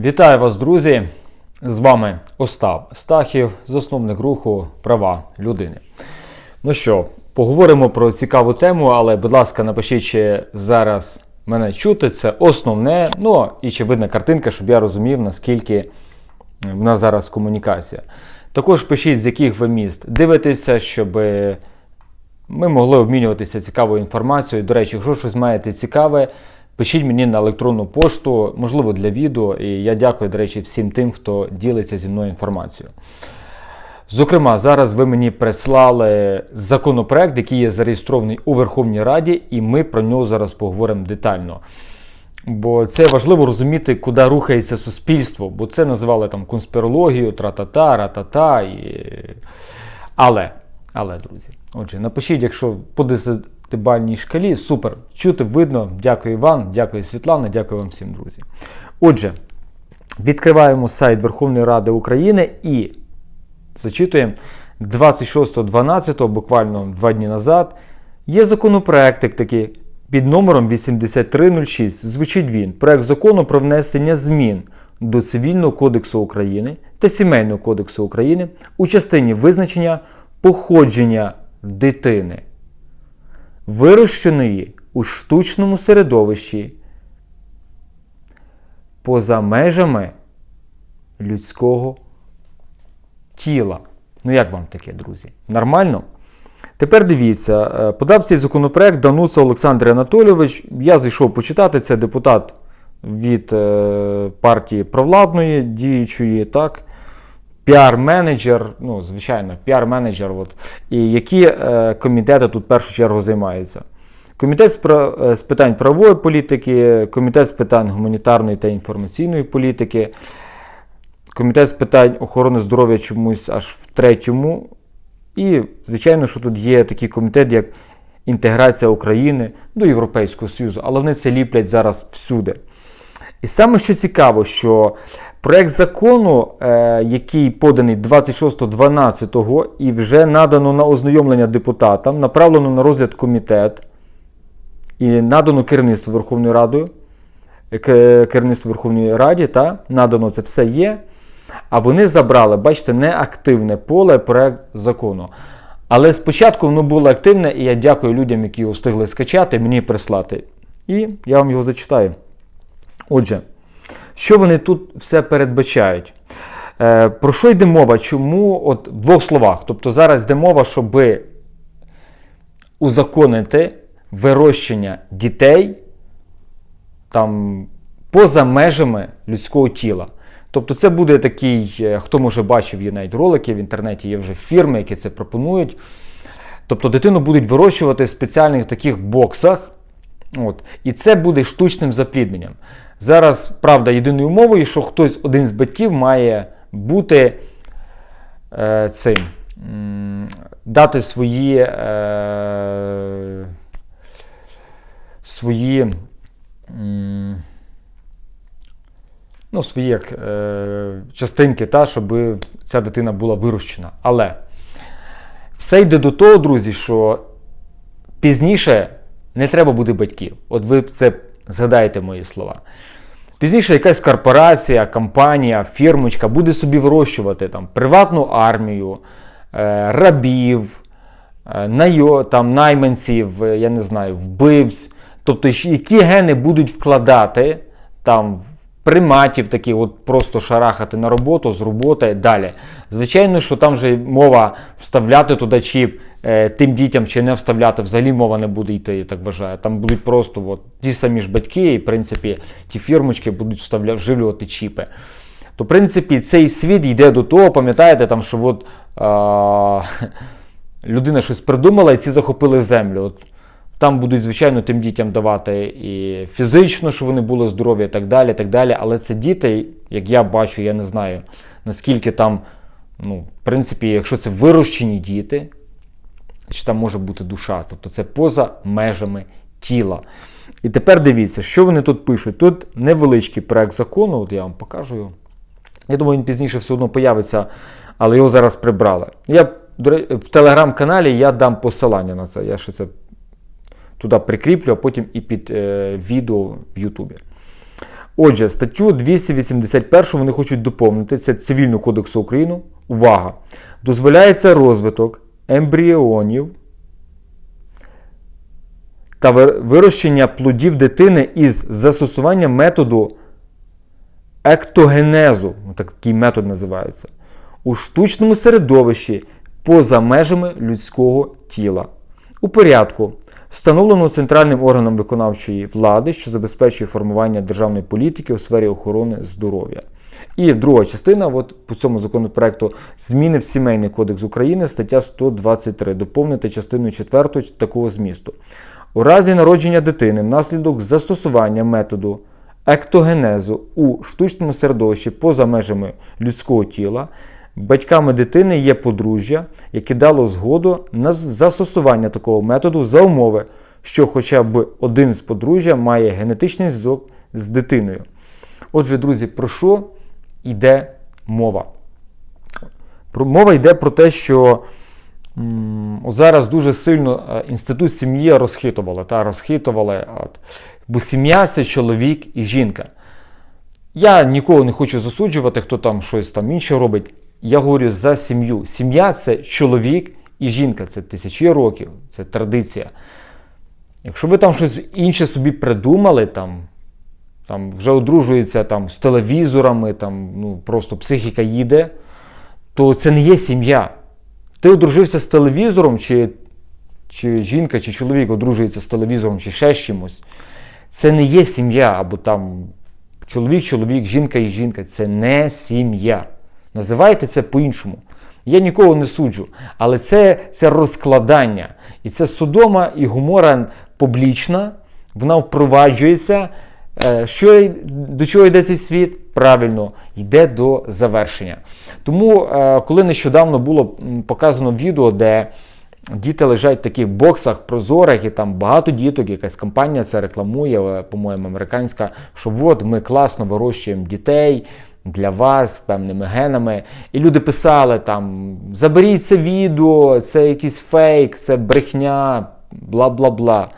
Вітаю вас, друзі! З вами Остап Стахів, засновник руху Права людини. Ну що, поговоримо про цікаву тему, але, будь ласка, напишіть, чи зараз мене чути. Це основне. Ну і чи видна картинка, щоб я розумів, наскільки в нас зараз комунікація. Також пишіть, з яких ви міст дивитеся, щоб ми могли обмінюватися цікавою інформацією. До речі, якщо щось маєте цікаве, пишіть мені на електронну пошту, можливо, для відео. І я дякую, до речі, всім тим, хто ділиться зі мною інформацією. Зокрема, зараз ви мені прислали законопроект, який є зареєстрований у Верховній Раді, і ми про нього зараз поговоримо детально. Бо це важливо розуміти, куди рухається суспільство, бо це називали там конспірологію, тра-та-та, ра-та-та. І... Але, але, друзі, отже, напишіть, якщо по десятибальній шкалі, супер, чути, видно. Дякую Іван, дякую Світлана, дякую вам всім, друзі. Отже, відкриваємо сайт Верховної Ради України і зачитуємо. 26.12, буквально два дні назад, є законопроект такий під номером 8306. Звучить він: проект закону про внесення змін до Цивільного кодексу України та Сімейного кодексу України у частині визначення походження дитини, вирощеної у штучному середовищі поза межами людського тіла. Ну, як вам таке, друзі? Нормально? Тепер дивіться, е, подав цей законопроект Дануца Олександр Анатолійович. Я зайшов почитати, це депутат від е, партії провладної діючої, так? Піар-менеджер, ну, звичайно, піар-менеджер, от, і які е, комітети тут в першу чергу займаються. Комітет е, з питань правової політики, комітет з питань гуманітарної та інформаційної політики, комітет з питань охорони здоров'я чомусь аж в третьому. І, звичайно, що тут є такий комітет, як інтеграція України до Європейського Союзу, але вони це ліплять зараз всюди. І саме що цікаво, що проект закону, е, який поданий 26.12 і вже надано на ознайомлення депутатам, направлено на розгляд комітет і надано керівництву Верховної Ради, к- керівництву Верховної Раді, та надано це все є. А вони забрали, бачите, неактивне поле проект закону. Але спочатку воно було активне, і я дякую людям, які його встигли скачати, мені прислати. І я вам його зачитаю. Отже, що вони тут все передбачають? Е, про що йде мова? Чому? От в двох словах. Тобто зараз йде мова, щоб узаконити вирощення дітей там, поза межами людського тіла. Тобто це буде такий, е, хто може бачив, є навіть ролики в інтернеті, є вже фірми, які це пропонують. Тобто дитину будуть вирощувати в спеціальних таких боксах. От. І це буде штучним заплідненням. Зараз, правда, єдиною умовою, що хтось один з батьків має бути е, цим, дати свої, е, свої, м, ну, свої як, е, частинки, та, щоб ця дитина була вирощена. Але все йде до того, друзі, що пізніше не треба буде батьків. От ви це згадаєте мої слова. Пізніше якась корпорація, компанія, фірмочка буде собі вирощувати там приватну армію, е, рабів, е, там, найманців, е, я не знаю, вбивць. Тобто, які гени будуть вкладати там приматів, таких от просто шарахати на роботу, з роботи далі. Звичайно, що там же мова вставляти туди чіп е, тим дітям чи не вставляти, взагалі мова не буде йти, я так вважаю. Там будуть просто от, ті самі ж батьки, і в принципі ті фірмочки будуть вставля, вживлювати чіпи. То, в принципі, цей світ йде до того, пам'ятаєте, там, що от, а, людина щось придумала і ці захопили землю. От, там будуть, звичайно, тим дітям давати і фізично, щоб вони були здорові, і так далі. і так далі. Але це діти, як я бачу, я не знаю, наскільки там, ну, в принципі, якщо це вирощені діти, чи там може бути душа, тобто це поза межами тіла. І тепер дивіться, що вони тут пишуть. Тут невеличкий проект закону, от я вам покажу. Я думаю, він пізніше все одно появиться, але його зараз прибрали. Я в телеграм-каналі я дам посилання на це. Я ще це туди прикріплю, а потім і під е, відео в Ютубі. Отже, статтю 281 вони хочуть доповнити це Цивільного кодексу України. Увага! Дозволяється розвиток ембріонів та вирощення плодів дитини із застосуванням методу ектогенезу, такий метод називається, у штучному середовищі поза межами людського тіла. У порядку, встановленого центральним органом виконавчої влади, що забезпечує формування державної політики у сфері охорони здоров'я. І друга частина, от по цьому законопроекту, зміни в Сімейний кодекс України, стаття 123, доповнити частиною 4 такого змісту. У разі народження дитини внаслідок застосування методу ектогенезу у штучному середовищі поза межами людського тіла, батьками дитини є подружжя, яке дало згоду на застосування такого методу за умови, що хоча б один з подружжя має генетичний зв'язок з дитиною. Отже, друзі, про що йде мова? Мова йде про те, що от зараз дуже сильно е, інститут сім'ї розхитували. Та, розхитували от, бо сім'я це чоловік і жінка. Я нікого не хочу засуджувати, хто там щось там інше робить. Я говорю за сім'ю. Сім'я це чоловік і жінка. Це тисячі років, це традиція. Якщо ви там щось інше собі придумали, там, там вже одружується там, з телевізорами, там, ну, просто психіка їде, то це не є сім'я. Ти одружився з телевізором, чи, чи жінка, чи чоловік одружується з телевізором, чи ще з чимось. Це не є сім'я, або там чоловік, чоловік, жінка і жінка. Це не сім'я. Називайте це по-іншому. Я нікого не суджу, але це, це розкладання. І це Содома і Гомора публічна, вона впроваджується. Е, Що, до чого йде цей світ? Правильно, йде до завершення. Тому, е, коли нещодавно було показано відео, де діти лежать в таких боксах прозорих, і там багато діток, якась компанія це рекламує, по-моєму, американська, що от ми класно вирощуємо дітей. Для вас певними генами. І люди писали там: заберіть це відео, це якийсь фейк, це брехня, бла бла бла.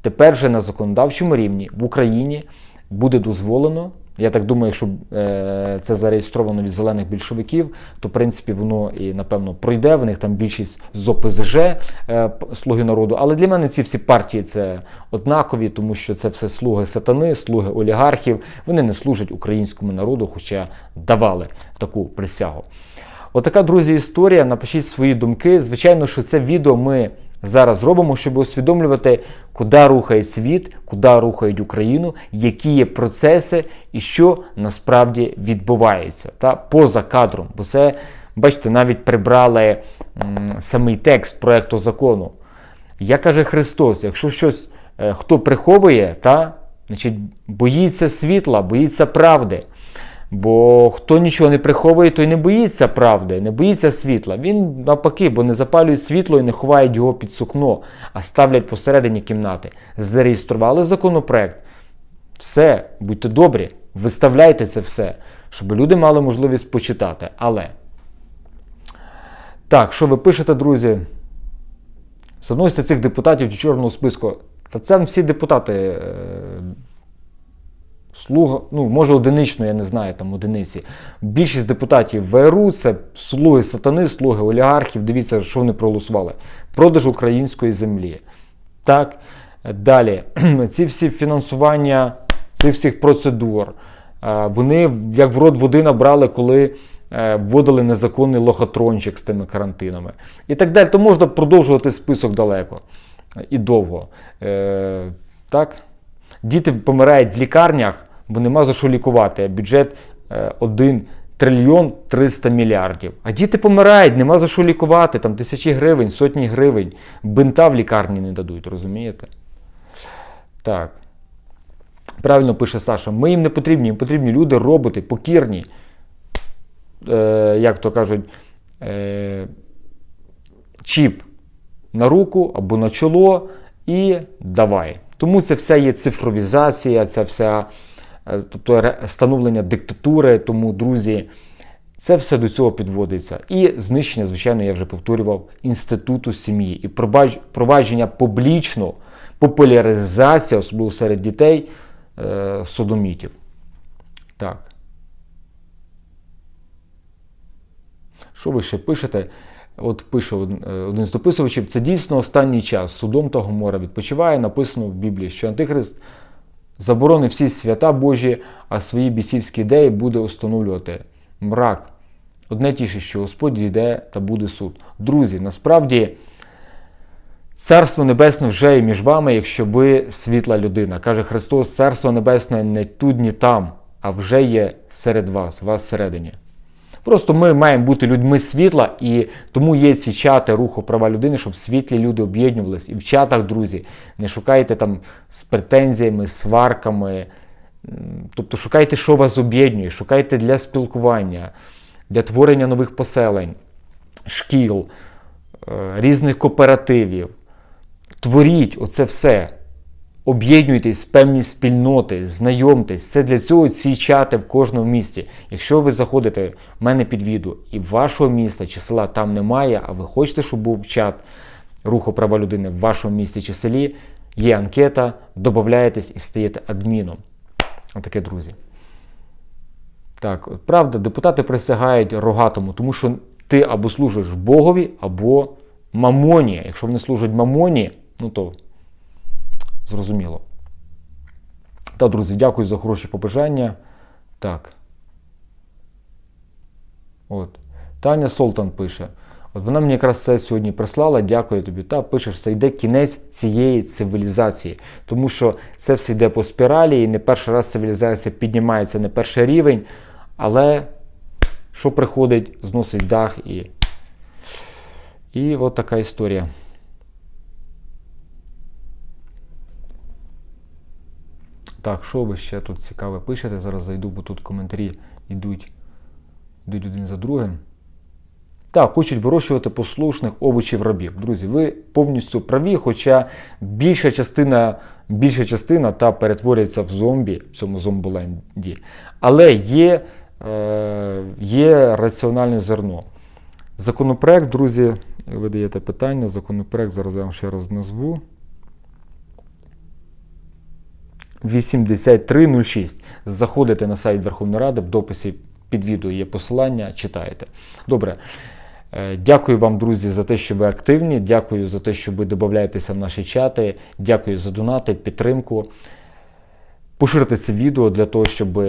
Тепер же на законодавчому рівні в Україні буде дозволено. Я так думаю, якщо е, це зареєстровано від зелених більшовиків, то в принципі воно і напевно пройде. В них там більшість з ОПЗЖ е, слуги народу. Але для мене ці всі партії це однакові, тому що це все слуги сатани, слуги олігархів. Вони не служать українському народу, хоча давали таку присягу. Отака, друзі, історія. Напишіть свої думки. Звичайно, що це відео ми зараз робимо, щоб усвідомлювати, куди рухає світ, куди рухають Україну, які є процеси і що насправді відбувається та поза кадром. Бо це, бачите, навіть прибрали м, самий текст проекту закону. Я каже Христос, якщо щось е, хто приховує, та, значить, боїться світла, боїться правди. Бо хто нічого не приховує, той не боїться правди, не боїться світла. Він навпаки, бо не запалюють світло і не ховають його під сукно, а ставлять посередині кімнати. Зареєстрували законопроект. Все, будьте добрі, виставляйте це все, щоб люди мали можливість почитати. Але так, що ви пишете, друзі? Заносите цих депутатів до чорного списку. Та це всі депутати. Слуга, ну, може одинично, я не знаю, там одиниці. Більшість депутатів ВРУ це слуги сатани, слуги олігархів. Дивіться, що вони проголосували. Продаж української землі. Так, далі. Ці всі фінансування цих всіх процедур. е, Вони як в рот води набрали, коли е, вводили незаконний лохотрончик з тими карантинами. І так далі. То можна продовжувати список далеко і довго. Е, Так? Діти помирають в лікарнях, бо нема за що лікувати. Бюджет е, 1 трильйон 300 мільярдів. А діти помирають, нема за що лікувати. Там тисячі гривень, сотні гривень. Бинта в лікарні не дадуть, розумієте? Так. Правильно пише Саша. Ми їм не потрібні, їм потрібні люди, роботи, покірні. Е, як то кажуть, е, чіп на руку або на чоло і давай. Тому це вся є цифровізація, це вся е, тобто ре- становлення диктатури. Тому, друзі, це все до цього підводиться. І знищення, звичайно, я вже повторював, інституту сім'ї і впровадження публічно, популяризація, особливо серед дітей, е, содомітів. Так. Що ви ще пишете? От пише е, один з дописувачів: це дійсно останній час. Судом та Гомора відпочиває. Написано в Біблії, що Антихрист заборонив всі свята Божі, а свої бісівські ідеї буде установлювати. Мрак. Одне тіше, що Господь йде та буде суд. Друзі, насправді. Царство Небесне вже є між вами, якщо ви світла людина. Каже Христос, Царство Небесне не тут, ні там, а вже є серед вас, вас всередині. Просто ми маємо бути людьми світла, і тому є ці чати руху права людини, щоб світлі люди об'єднувалися. І в чатах, друзі, не шукайте там з претензіями, сварками. Тобто шукайте, що вас об'єднує, шукайте для спілкування, для творення нових поселень, шкіл, е, різних кооперативів. Творіть оце все. Об'єднуйтесь певні спільноти, знайомтесь. Це для цього ці чати в кожному місті. Якщо ви заходите в мене під відео і вашого міста чи села там немає, а ви хочете, щоб був чат руху права людини в вашому місті чи селі, є анкета, додаєтесь і стаєте адміном. Отаке, друзі. Так, правда, депутати присягають рогатому, тому що ти або служиш Богові, або мамоні. Якщо вони служать мамоні, ну то зрозуміло. Та, друзі, дякую за хороші побажання. Так. От. Таня Солтан пише. От вона мені якраз це сьогодні прислала. Дякую тобі. Та пишеш, це йде кінець цієї цивілізації. Тому що це все йде по спіралі, і не перший раз цивілізація піднімається на перший рівень. Але що приходить, зносить дах і. І от така історія. Так, що ви ще тут цікаве пишете? Зараз зайду, бо тут коментарі йдуть, йдуть один за другим. Так, хочуть вирощувати послушних овочів рабів. Друзі, ви повністю праві, хоча більша частина, більша частина та перетворюється в зомбі в цьому зомболенді. Але є, е, є раціональне зерно. Законопроект, друзі, ви даєте питання. Законопроект, зараз я вам ще раз назву. 8306. Заходите на сайт Верховної Ради, в дописі під відео є посилання, читаєте. Добре. Е, Дякую вам, друзі, за те, що ви активні. Дякую за те, що ви додаєтеся в наші чати. Дякую за донати, підтримку. Поширте це відео для того, щоб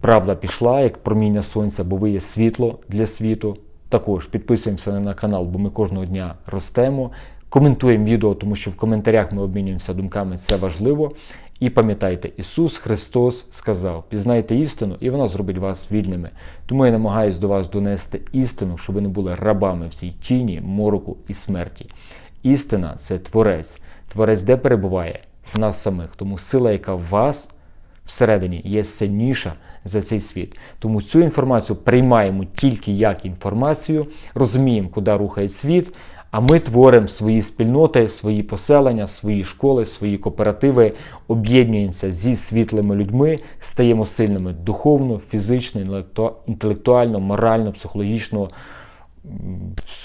правда пішла, як проміння сонця, бо ви є світло для світу. Також підписуємося на канал, бо ми кожного дня ростемо. Коментуємо відео, тому що в коментарях ми обмінюємося думками, це важливо. І пам'ятайте, Ісус Христос сказав: пізнайте істину, і вона зробить вас вільними. Тому я намагаюсь до вас донести істину, щоб ви не були рабами в цій тіні, мороку і смерті. Істина це творець. Творець де перебуває? В нас самих. Тому сила, яка в вас всередині, є сильніша за цей світ. Тому цю інформацію приймаємо тільки як інформацію, розуміємо, куди рухає світ. А ми творимо свої спільноти, свої поселення, свої школи, свої кооперативи, об'єднуємося зі світлими людьми, стаємо сильними духовно, фізично, інтелектуально, морально, психологічно,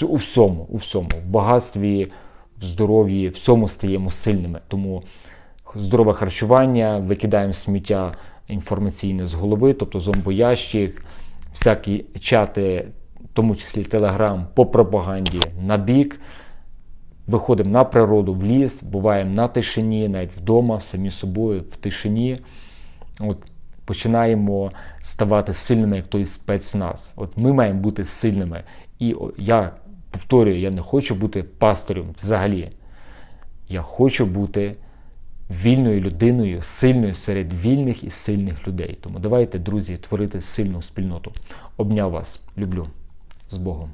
у всьому, у всьому, в багатстві, в здоров'ї, всьому стаємо сильними. Тому здорове харчування, викидаємо сміття інформаційне з голови, тобто зомбоящик, всякі чати, тому числі Телеграм, по пропаганді на бік. Виходимо на природу, в ліс, буваємо на тишині, навіть вдома, самі собою, в тишині. От починаємо ставати сильними, як той спецназ. От ми маємо бути сильними. І я повторюю, я не хочу бути пастором взагалі. Я хочу бути вільною людиною, сильною серед вільних і сильних людей. Тому давайте, друзі, творити сильну спільноту. Обняв вас, люблю з Богом.